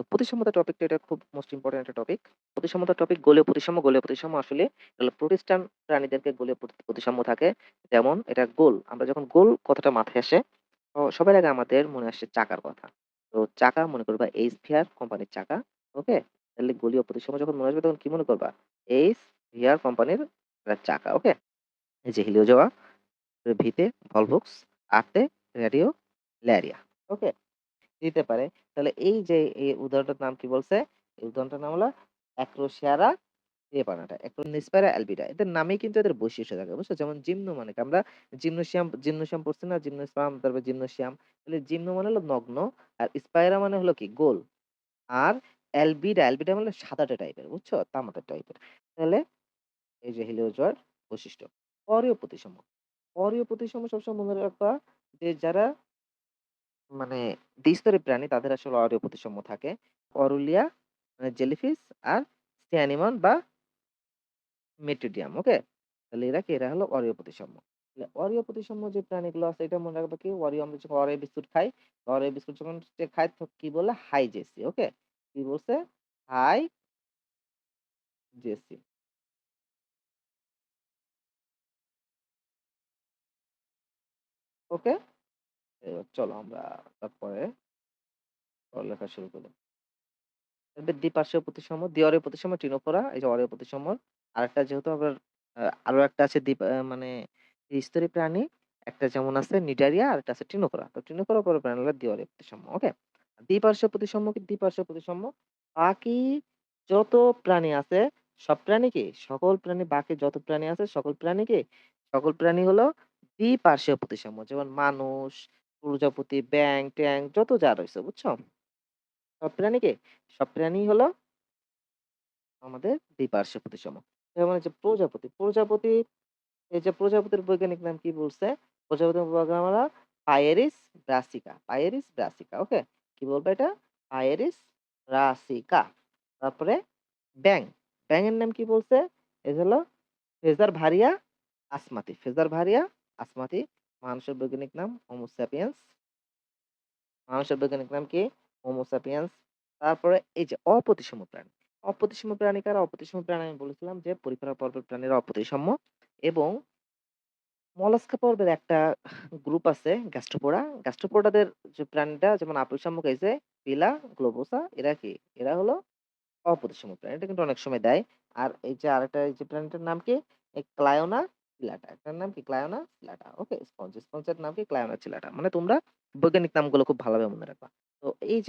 তো প্রতিসাম্যতা টপিকটা এটা খুব মোস্ট ইম্পোর্টেন্ট একটা টপিক। প্রতিসাম্যতা টপিক গোলীয় প্রতিসাম্য, গোলীয় প্রতিসাম্য আসলে প্রোটিস্টান প্রাণীদেরকে গোলীয় প্রতি প্রতিসাম্য থাকে। যেমন এটা গোল। আমরা যখন গোল কথাটা মাথায় আসে, তো সবার আগে আমাদের মনে আসে চাকার কথা। তো চাকা মনে করবা এই স্ফিয়ার কোম্পানির চাকা। ওকে? তাহলে গোলীয় প্রতিসাম্য যখন মনে আসবে তখন কি মনে করবা? এই স্ফিয়ার কোম্পানির চাকা। ওকে? এই যে হিলিওজোয়া, ভিতে ভলভক্স, আরতে রেডিও ল্যারিয়া। ওকে? দিতে পারে। তাহলে এই যে এই উদাহরণটার নাম কি বলছে? এই উদাহরণটার নাম হলো অ্যাক্রোশিয়ারা রেপানাটা, অ্যাক্রোনিসপাইরা অ্যালবিডা। এদের নামেই কিন্তু এদের বৈশিষ্ট্য থাকে। বুঝছ? যেমন জিমনো মানে আমরা জিমনোসিয়াম জিমনোসিয়াম পড়ছি না? জিমনোস্পার্ম তারপর জিমনোসিয়াম। তাহলে জিমনো মানে হলো নগ্ন আর স্পাইরা মানে হলো কি গোল। আর অ্যালবিডা, অ্যালবিডা মানে সাদাটে টাইপের। বুঝছ? তামাটে টাইপের। তাহলে এই যে হিলিওজোয়ার বৈশিষ্ট্য। অরীয় প্রতিসাম্য। অরীয় প্রতিসাম্য সবসময় মনে রাখবা যে যারা মানে দ্বিস্তরী প্রাণী তাদের আসলে অরীয় প্রতিসাম্য থাকে। অরুলিয়া মানে জেলিফিশ আর সিয়ানিমন বা মেট্রিডিয়াম। ওকে? তাহলে এরা কি? এরা হলো অরীয় প্রতিসাম্য। তাহলে অরীয় প্রতিসাম্য যে প্রাণীগুলো আছে এটা মনে রাখবা কি? অরীয় আমরা যখন অরিও বিস্কুট খাই, অরিও বিস্কুট যখন তো কি বলে? হাই জেসি ওকে? কি বলছে? হাই জেসি। ওকে? এবার চলো আমরা তারপরে পড়ালেখা শুরু করি। দ্বিপার্শ্বীয় প্রতিসাম্য, দ্বিঅরীয় প্রতিসাম্য টিনোফোরা, এই যে অরীয় প্রতিসাম্য। আরেকটা যেহেতু আবার আরও একটা আছে দ্বি আ মানে স্তরী প্রাণী। একটা যেমন আছে নিডারিয়া আরেকটা আছে টিনোফোরা। তো টিনোফোরা পরের প্রাণী হলো দ্বিঅরীয় প্রতিসাম্য। ওকে? দ্বিপার্শ্বীয় প্রতিসাম্য কি? দ্বিপার্শ্বীয় প্রতিসাম্য বাকি যত প্রাণী আছে সব প্রাণী কি? সকল প্রাণী বাকি যত প্রাণী আছে সকল প্রাণী কি? সকল প্রাণী হলো দ্বিপার্শ্বীয় প্রতিসাম্য। যেমন মানুষ, প্রজাপতি, ব্যাঙ-ট্যাং যত যা রয়েছে বুঝছ? সব প্রাণী কি? সব প্রাণী হলো আমাদের দ্বিপার্শ্বীয় প্রতিসাম্য। যেমন এই যে প্রজাপতি, প্রজাপতি এই যে প্রজাপতির বৈজ্ঞানিক নাম কি বলছে? প্রজাপতির হলো পাইয়েরিস ব্রাসিকা, পাইয়েরিস ব্রাসিকা। ওকে? কি বলব এটা? পাইয়েরিস ব্রাসিকা। তারপরে ব্যাঙ, ব্যাঙের নাম কি বলছে? এই হলো ফেজার ভারিয়া আসমাতি, ফেজার ভারিয়া আসমাতি। মানুষের বৈজ্ঞানিক নাম হোমো স্যাপিয়েন্স। মানুষের বৈজ্ঞানিক নাম কি? Homo sapiens. তারপরে এই যে অপ্রতিসাম্য প্রাণী। অপ্রতিসাম্য প্রাণী কারা? অপ্রতিসাম্য প্রাণী আমি বলেছিলাম যে পরিপারা পর্বের প্রাণীরা অপ্রতিসাম্য এবং মলাস্কা পর্বের একটা গ্রুপ আছে গ্যাস্ট্রোপোডা। গ্যাস্ট্রোপোডাদের যে প্রাণীটা যেমন আপেল শামুক পিলা, গ্লোবোসা এরা কি? এরা হলো অপ্রতিসাম্য প্রাণী। এটা কিন্তু অনেক সময় দেয়। আর এই যে আরেকটা এই যে প্রাণীটার নাম কি? ক্লায়োনা চিলাটা। একটার নাম কি? ক্লায়োনা চিলাটা। ওকে? স্পঞ্জ, স্পঞ্জের নাম কি? ক্লায়োনা চিলাটা। মানে তোমরা বৈজ্ঞানিক নামগুলো খুব ভালোভাবে মনে রাখবা। তো এই যে